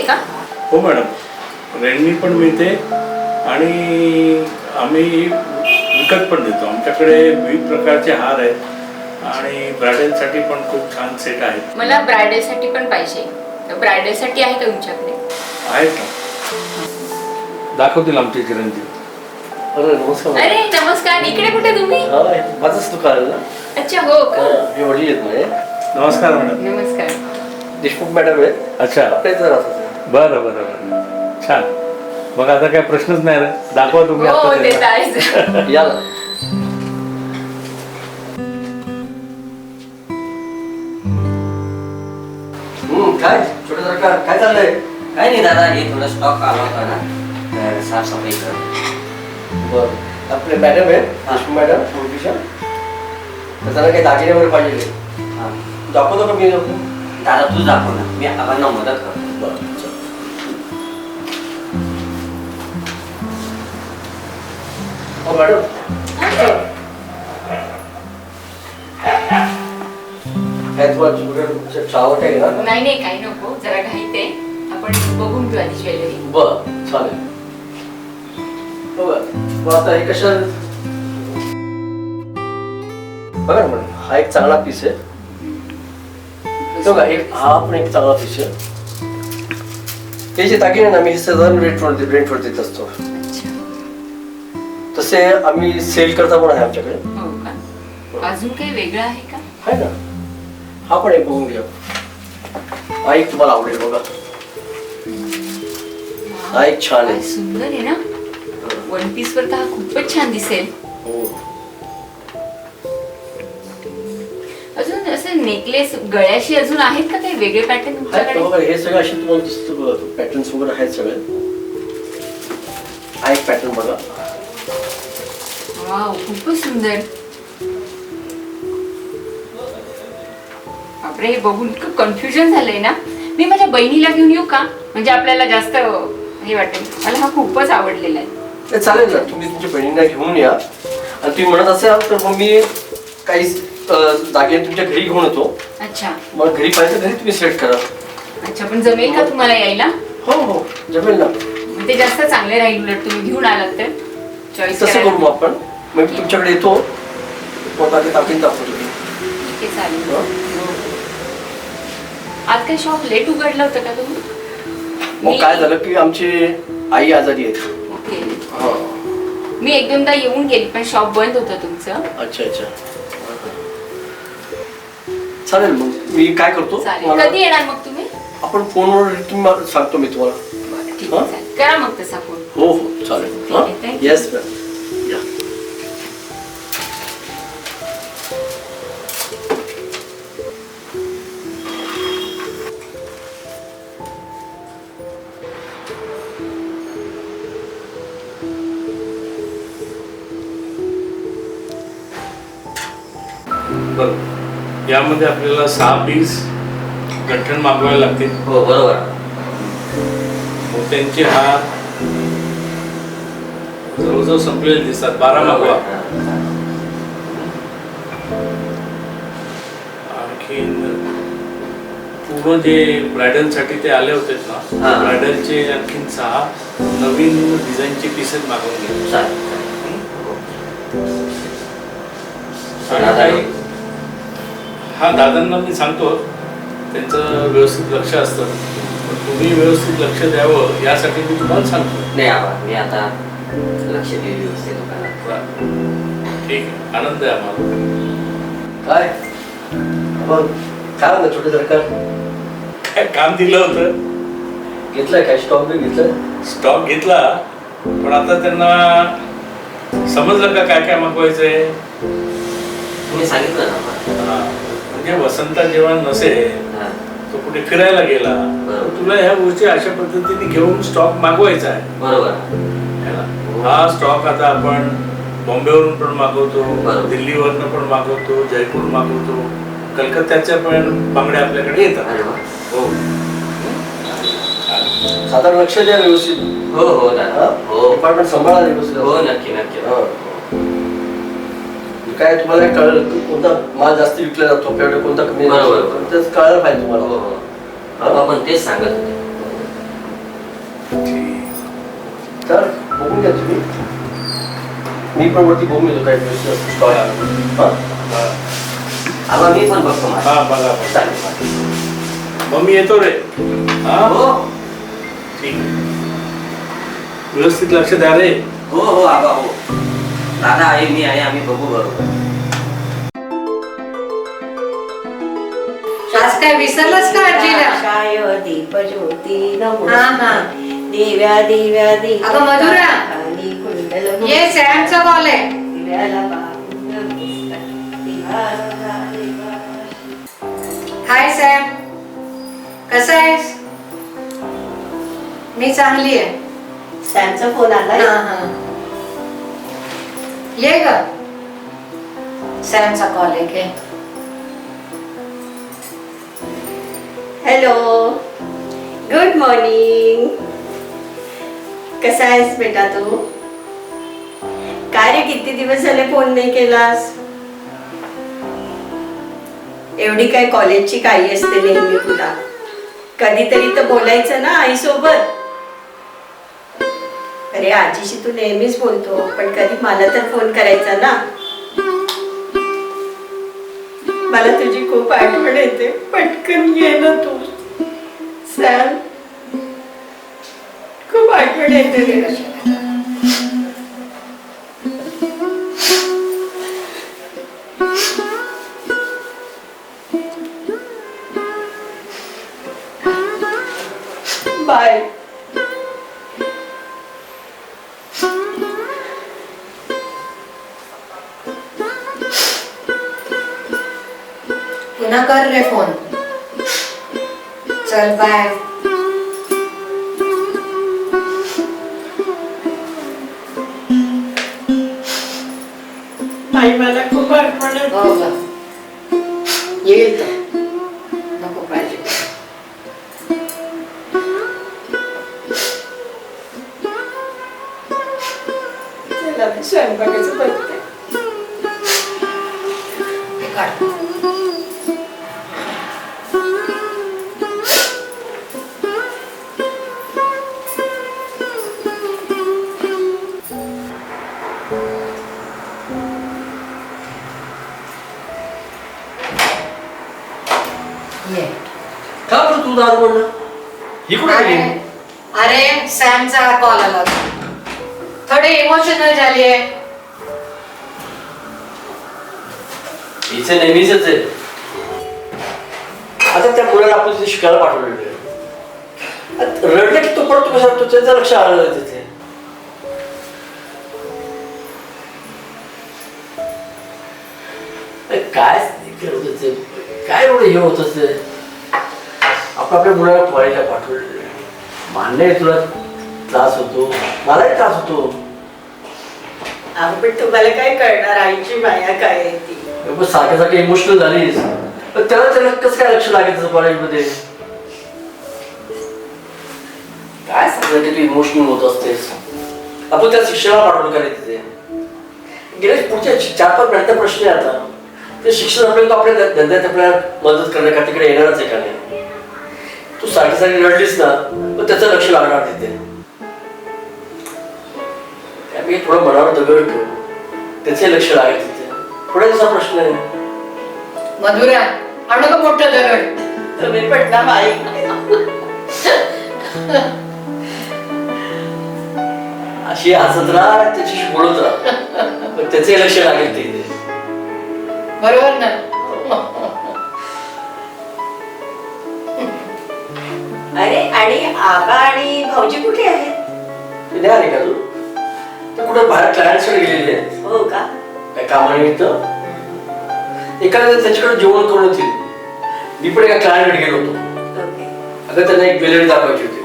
का? हो madam. Redmi पण मिळते आणि आम्ही विकत पण देतो. आमच्याकडे विविध प्रकारचे हार आहेत आणि ब्रायडलसाठी पण खूप छान सेट आहेत. मला ब्रायडलसाठी पण पाहिजे. तर ब्रायडलसाठी आहे का तुमच्याकडे? आहेत ना. दाखवतील आमचे चिरंजीव. अरे नमस्कार अरे नमस्कार. इकडे कुठे तुम्ही? हा, माझंच दुकान आहे ना? अच्छा हो का? हा, हे वडील आहेत माझे. नमस्कार मॅडम. नमस्कार. देशमुख मॅडम आहेत. अच्छा. आपल्या इथं राहतात बरं बरं बरं. छान. मग आता काय प्रश्नच नाही रे दाखवा तुम्ही हो आता ते तर त्यांना. आहेच. या ना हम्म, काय? छोटे सरकार काय चाललंय? काही नाही दादा हे थोडं स्टॉक आला होता ना. तर साफसफाई कर. बरं. आपले मॅडम तर त्यांना काही दागिने वगैरे पाहिजे हा. दाखवतो का मी दादा तू दाखव ना. मी आबांना मदत करतो. बरं. मॅडम काय तुम्हाला जुगल चावट आहे ना? नाही नाही काही नको. जरा घाईत आहे. आपण बघून घेऊ आधी ज्वेलरी. बर चालेल. बघा मग आता हे कशा बघा ना मॅडम हा एक चांगला पीस आहे. हे बघा एक हा पण एक चांगला पीस आहे. हे जे दागिने ना मी हे साधारण रेंटवर रेंटवर देत असतो. तसे आम्ही सेल करता पण आहे आमच्याकडे. हो का? अजून काही वेगळं आहे का? आहे ना. हा पण एक बघून घ्या. हा एक तुम्हाला आवडेल बघा. हा एक छान आहे. सुंदर आहे ना? वन पीस वर तर हा खूपच छान दिसेल. हो. अजून असं नेकलेस गळ्याशी अजून आहेत का काही वेगळे पॅटर्न आहेत तुमच्याकडे? बघा हे सगळं असे तुम्हाला दिसतं पॅटर्न्स वगैरे आहेत सगळे. हा एक पॅटर्न बघा. वाव खूपच सुंदर बापरे हे बघून इतकं कन्फ्युजन झालंय ना? मी माझ्या बहिणीला घेऊन येऊ का? म्हणजे आपल्याला जास्त हे वाटेल. मला हा खूपच आवडलेला आहे. ते चालेल ना तुम्ही तुमच्या बहिणींना घेऊन या. आणि तुम्ही म्हणत असाल तर मग मी काही अं, दागिने तुमच्या घरी घेऊन येतो. अच्छा. मग घरी पाहिजे घरी तुम्ही सेट करा. अच्छा पण जमेल का तुम्हाला यायला? हो हो जमेल ना. मग ते जास्त चांगले राहील उलट तुम्ही घेऊन आलात तर. चॉईस तसं करू मग आपण. मग मी तुमच्याकडे येतो. बाकी टाकीन दाखवतो तुम्ही चालेल. हं? आज काय शॉप लेट उघडलं होतं का तुम्ही? मग काय झालं की आमची आई आजारी आहे ओके. हा. मी एक दोनदा येऊन गेली पण शॉप बंद होतं तुमचं. अच्छा अच्छा. चालेल मग मी काय करतो? चालेल. मला- कधी येणार मग तुम्ही? आपण फोनवर तुम्ही मला सांगतो मी तुम्हाला. बरं, ठीक हा? आहे चालेल. करा मग तसा फोन. हो हो चालेल. ठीक आहे, thank you. येस मॅम यामध्ये आपल्याला सहा पीस गठ्ठण मागवायला लागतील. हो बरोबर. मोत्यांचे हार जवळजवळ संपलेले दिसतात. बारा मागवा. हा. आणखीन पूर्ण जे ब्रायडलसाठी ते आले होते ना हा. ब्रायडलचे आणखीन सहा नवीन डिझाईनचे पीसेस मागवून घे चालेल आणि काही हा दादांना मी सांगतो त्यांचं व्यवस्थित लक्ष असतं. पण तुम्ही व्यवस्थित लक्ष द्यावं यासाठी मी तुम्हाला सांगतो. नाही आबा मी आता लक्ष देईल व्यवस्थित दुकानात ठीक आहे. आनंद आहे आम्हाला. काय? मग काय म्हणलं छोटे सरकार? काय काम दिलं होतं? घेतलंय काय? स्टॉक बी घेतलंय? स्टॉक घेतला पण आता त्यांना समजलं का काय काय मागवायचंय? तुम्ही सांगितलं ना हा. म्हणजे वसंत जेव्हा नसेल हा. तो कुठे फिरायला गेला. तर तुला ह्या गोष्टी अशा पद्धतीने घेऊन स्टॉक मागवायचा आहे बरोबर है ना? हा स्टॉक आता आपण बॉम्बेवरून पण मागवतो. दिल्लीवरनं पण मागवतो जयपूर मागवतो कलकत्त्याच्या पण बांगड्या आपल्याकडे येतात. हो साधारण लक्ष द्या व्यवस्थित हो हो दादा हो डिपार्टमेंट सांभाळा व्यवस्थित हो नक्की नक्की हा. काय तुम्हाला कळलं कोणता माल जास्त विकला जातो आपल्याकडे कोणता कमी बरोबर, जातो? बरोबर. तेच कळलं पाहिजे हो तुम्हाला. हो आबा पण तेच सांगत होते. तर बघून घ्या तुम्ही. मी पण वरती बघून घेतो काय स्टॉल हा. आबा मी पण बघतो माझं. हा बघा बघा. चालेल मग मी येतो रे. हा? हो. ठीक. व्यवस्थित लक्ष द्या रे. हो हो आबा हो. दादा आहे मी आहे आम्ही बघू बरोबर आज काय विसरलंच का आजीला आकाशाय दीपज्योती नमो हा, हा. दिव्या दिव्या अगं, मधुरा. आणि कुंडल ये सॅमचा कॉल आहे दिव्याला बांधून पुस्तक. दिवाला दिवा. हाय सॅम कसा आहेस मी चांगली आहे सॅमचा फोन आलाय हा, हा. ये ग. सॅमचा कॉल आहे घे. हॅलो गुड मॉर्निंग कसा आहेस बेटा तू? काय रे किती दिवस झाले फोन नाही केलास? एवढी काय कॉलेजची काही असते नेहमी तुला. कधीतरी तर बोलायचं ना आईसोबत. अरे आजीशी तू नेहमीच बोलतो पण कधी मला तर फोन करायचा ना? मला तुझी खूप आठवण येते. पटकन ये ना तू. सॅम खूप आठवण येते पुन्हा कर रे फोन. चल बाय मला खूप आठवण येते. हो ग येईल तर. नको काळजी करू. चला मी स्वयंपाकाचं बघते. हे काढ. ही कुठे अरे गेली? अरे सॅमचा कॉल आला. होता. थोडी इमोशनल झाली आहे. हिचं नेहमीच आहे. आता त्या मुलाला आपण तिथे शिकायला पाठवलेलं आहे. रडलं की तो पडतो कसा तो त्याचं लक्ष आलं नाही तिथे. अरे काय करत होते? काय एवढं हे होत आपण आपल्या मुलाला कॉलेजला पाठवलेलं आहे. मान्य आहे तुला त्रास होतो. मलाही त्रास होतो. अहो, पण तुम्हाला काय कळणार? आईची माया काय आहे ती? सारखं सारखं इमोशनल झालीस. त्याला त्याला कसं काय लक्ष लागायचं कॉलेजमध्ये काय सांगायचं तू इमोशनल होत असतेस? आपण त्या शिक्षणाला पाठवलं का रे तिथे? गेले पुढच्या चार पाच मिनिटाचा प्रश्न आहे आता. ते शिक्षण आपल्याला तो आपल्या धंद्यात आपल्याला मदत करण्याकरता तिकडे येणारच आहे का नाही? तू सारखी सारखी रडलीस ना पण त्याचं लक्ष लागणार तिथे. त्यामुळे थोडं मनावर दगड ठेव त्याचे लक्ष लागेल तिथे. थोड्या दिवसा प्रश्न आहे? मधुरा आणू का मोठं दगड? तुम्ही पण ना आई अशी हसत राहा त्याच्याशी बोलत राहा. पण त्याचे लक्ष लागेल तिथे. बरोबर ना? अरे आणि आबा आणि भाऊजी कुठे आहेत? ते नाही आले का तू ते कुठं बाहेर क्लायंट्सकडे गेलेले आहेत. हो का? काय कामानिमित्त एखाद्या त्यांच्याकडे जेवण करून येतील. मी पण एका क्लायंटकडे गेलो होतो. ओके. अगं त्यांना एक ज्वेलरी दाखवायची होती.